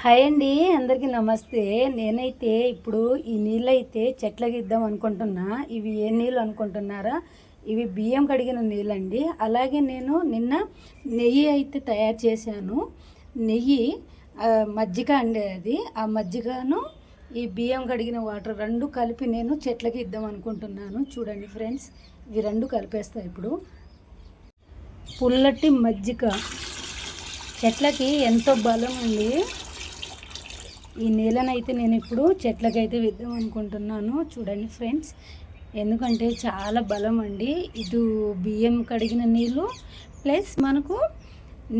Hi అండి అందరికీ నమస్తే. నేనైతే ఇప్పుడు ఈ నీళ్ళు అయితే చెట్లకి ఇద్దాం అనుకుంటున్నా. ఇవి ఏ నీళ్ళు అనుకుంటున్నారా? ఇవి బియ్యం కడిగిన నీళ్ళండి. అలాగే నేను నిన్న నెయ్యి అయితే తయారు చేశాను. నెయ్యి మజ్జిగ అండి అది. ఆ మజ్జిగను ఈ బియ్యం కడిగిన వాటర్ రెండు కలిపి నేను చెట్లకి ఇద్దాం అనుకుంటున్నాను. చూడండి ఫ్రెండ్స్ ఇవి రెండు కలిపేస్తా ఇప్పుడు. పుల్లటి మజ్జిగ. చెట్లకి ఎంతో బలం ఉంది. ఈ నీళ్ళనైతే నేను ఇప్పుడు చెట్లకైతే వేద్దాం అనుకుంటున్నాను. చూడండి ఫ్రెండ్స్ ఎందుకంటే చాలా బలం అండి. ఇది బియ్యం కడిగిన నీళ్ళు ప్లస్ మనకు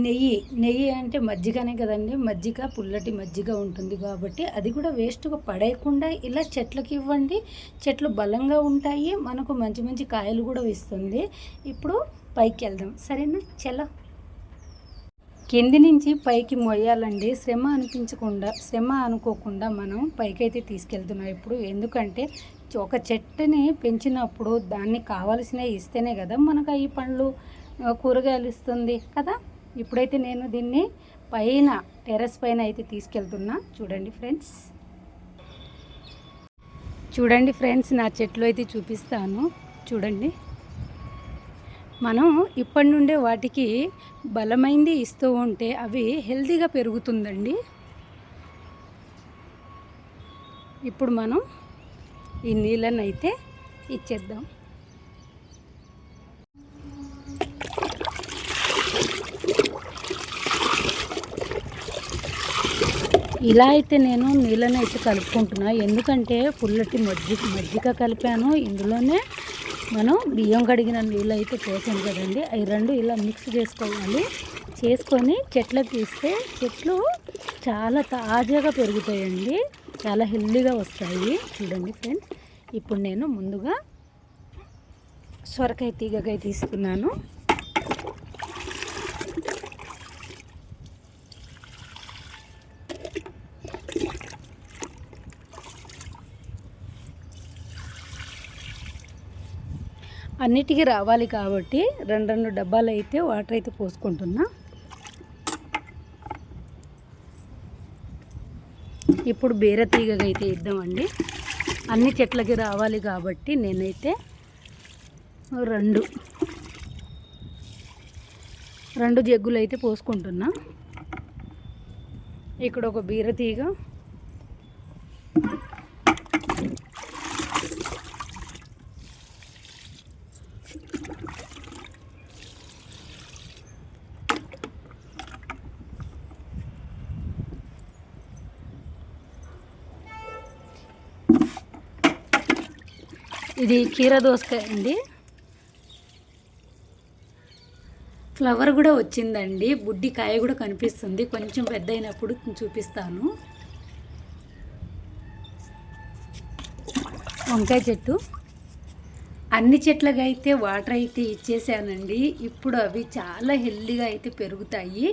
నెయ్యి. నెయ్యి అంటే మజ్జిగనే కదండి. మజ్జిగ పుల్లటి మజ్జిగ ఉంటుంది కాబట్టి అది కూడా వేస్ట్గా పడేయకుండా ఇలా చెట్లకి ఇవ్వండి. చెట్లు బలంగా ఉంటాయి. మనకు మంచి మంచి కాయలు కూడా ఇస్తుంది ఇప్పుడు పైకి వెళ్దాం సరేనా? చలో. కింది నుంచి పైకి మొయ్యాలండి. శ్రమ అనిపించకుండా శ్రమ అనుకోకుండా మనం పైకైతే తీసుకెళ్తున్నాం. ఇప్పుడు ఎందుకంటే ఒక చెట్టుని పెంచినప్పుడు దాన్ని కావలసినవి ఇస్తేనే కదా మనకు ఈ పండ్లు కూరగాయలు ఇస్తుంది కదా. ఇప్పుడైతే నేను దీన్ని పైన టెర్రస్ పైన అయితే తీసుకెళ్తున్నా. చూడండి ఫ్రెండ్స్. చూడండి ఫ్రెండ్స్ నా చెట్లు అయితే చూపిస్తాను. చూడండి. మనం ఇప్పటి నుండే వాటికి బలమైంది ఇస్తూ ఉంటే అవి హెల్తీగా పెరుగుతుందండి. ఇప్పుడు మనం ఈ నీళ్ళని అయితే ఇచ్చేద్దాం. ఇలా అయితే నేను నీళ్ళని అయితే కలుపుకుంటున్నా. ఎందుకంటే పుల్లటి మజ్జిగ మజ్జిగ కలిపాను. ఇందులోనే మనం బియ్యం కడిగిన నీళ్ళు అయితే పోసాం కదండి. అవి రెండు ఇలా మిక్స్ చేసుకోవాలి. చేసుకొని చెట్లకు తీస్తే చెట్లు చాలా తాజాగా పెరుగుతాయండి. చాలా హెల్దీగా వస్తాయి. చూడండి ఫ్రెండ్స్. ఇప్పుడు నేను ముందుగా సొరకాయ తీగకాయ తీసుకున్నాను. అన్నిటికీ రావాలి కాబట్టి రెండు రెండు డబ్బాలు అయితే వాటర్ అయితే పోసుకుంటున్నా. ఇప్పుడు బీర తీగగా అయితే ఇద్దామండి అన్ని చెట్లకి రావాలి కాబట్టి నేనైతే రెండు రెండు జగ్గులు అయితే పోసుకుంటున్నా. ఇక్కడ ఒక బీర తీగ ఇది కీర దోసకాయ అండి. ఫ్లవర్ కూడా వచ్చిందండి. బుడ్డి కాయ కూడా కనిపిస్తుంది. కొంచెం పెద్ద అయినప్పుడు చూపిస్తాను. వంకాయ చెట్టు. అన్ని చెట్లకి అయితే వాటర్ అయితే ఇచ్చేసానండి. ఇప్పుడు అవి చాలా హెల్దీగా అయితే పెరుగుతాయి.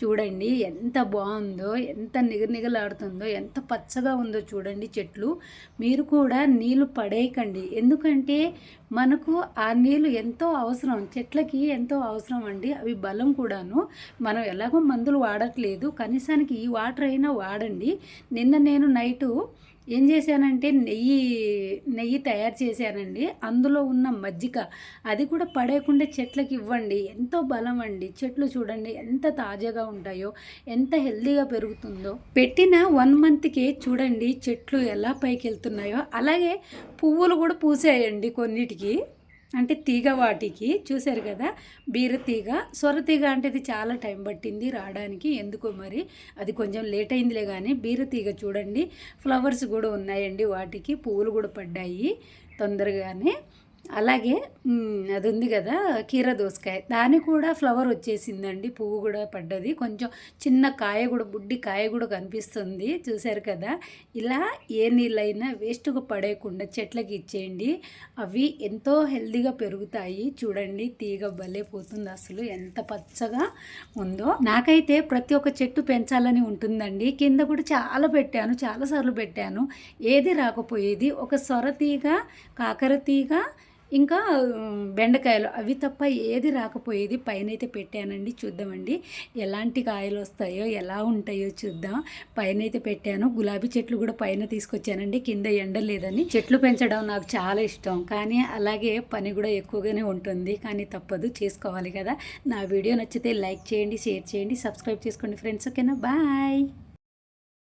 చూడండి ఎంత బాగుందో ఎంత నిగనిగలాడుతుందో ఎంత పచ్చగా ఉందో చూడండి చెట్లు. మీరు కూడా నీళ్ళు పడేయకండి. ఎందుకంటే మనకు ఆ నీళ్ళు ఎంతో అవసరం చెట్లకి ఎంతో అవసరం అండి. అవి బలం కూడాను. మనం ఎలాగో మందులు వాడట్లేదు. కనీసానికి ఈ వాటర్ అయినా వాడండి. నిన్న నేను నైటు ఏం చేశానంటే నెయ్యి నెయ్యి తయారు చేశానండి. అందులో ఉన్న మజ్జిగ అది కూడా పడేయకుండా చెట్లకి ఇవ్వండి. ఎంతో బలం అండి. చెట్లు చూడండి ఎంత తాజాగా ఉంటాయో ఎంత హెల్తీగా పెరుగుతుందో. పెట్టిన వన్ మంత్కి చూడండి చెట్లు ఎలా పైకి వెళ్తున్నాయో అలాగే పువ్వులు కూడా పూసాయండి కొన్నిటికి. అంటే తీగ వాటికి చూశారు కదా బీర తీగ. సొర తీగ అంటే ఇది చాలా టైం పట్టింది రావడానికి ఎందుకో మరి అది కొంచెం లేట్ అయిందిలే కానీ బీర తీగ చూడండి. ఫ్లవర్స్ కూడా ఉన్నాయండి వాటికి పువ్వులు కూడా పడ్డాయి తొందరగానే. అలాగే అది ఉంది కదా కీర దోసకాయ. దాని కూడా ఫ్లవర్ వచ్చేసిందండి పువ్వు కూడా పడ్డది. కొంచెం చిన్న కాయ కూడా బుడ్డి కాయ కూడా కనిపిస్తుంది చూశారు కదా? ఇలా ఏ నీళ్ళైనా వేస్ట్గా పడేయకుండా చెట్లకి ఇచ్చేయండి. అవి ఎంతో హెల్దీగా పెరుగుతాయి. చూడండి తీగ భలే పోతుంది అసలు. ఎంత పచ్చగా ఉందో. నాకైతే ప్రతి ఒక్క చెట్టు పెంచాలని ఉంటుందండి. కింద కూడా చాలా పెట్టాను చాలాసార్లు పెట్టాను. ఏది రాకపోయేది. ఒక సొర తీగ కాకర తీగ ఇంకా బెండకాయలు అవి తప్ప ఏది రాకపోయేది పైన అయితే పెట్టానండి చూద్దామండి. ఎలాంటి కాయలు వస్తాయో ఎలా ఉంటాయో చూద్దాం. పైన అయితే పెట్టాను. గులాబీ చెట్లు కూడా పైన తీసుకొచ్చానండి. కింద ఎండ లేదని చెట్లు పెంచడం నాకు చాలా ఇష్టం. కానీ అలాగే పని కూడా ఎక్కువగానే ఉంటుంది. కానీ తప్పదు. చేసుకోవాలి కదా. నా వీడియో నచ్చితే లైక్ చేయండి షేర్ చేయండి సబ్స్క్రైబ్ చేసుకోండి ఫ్రెండ్స్. ఓకేనా? బాయ్.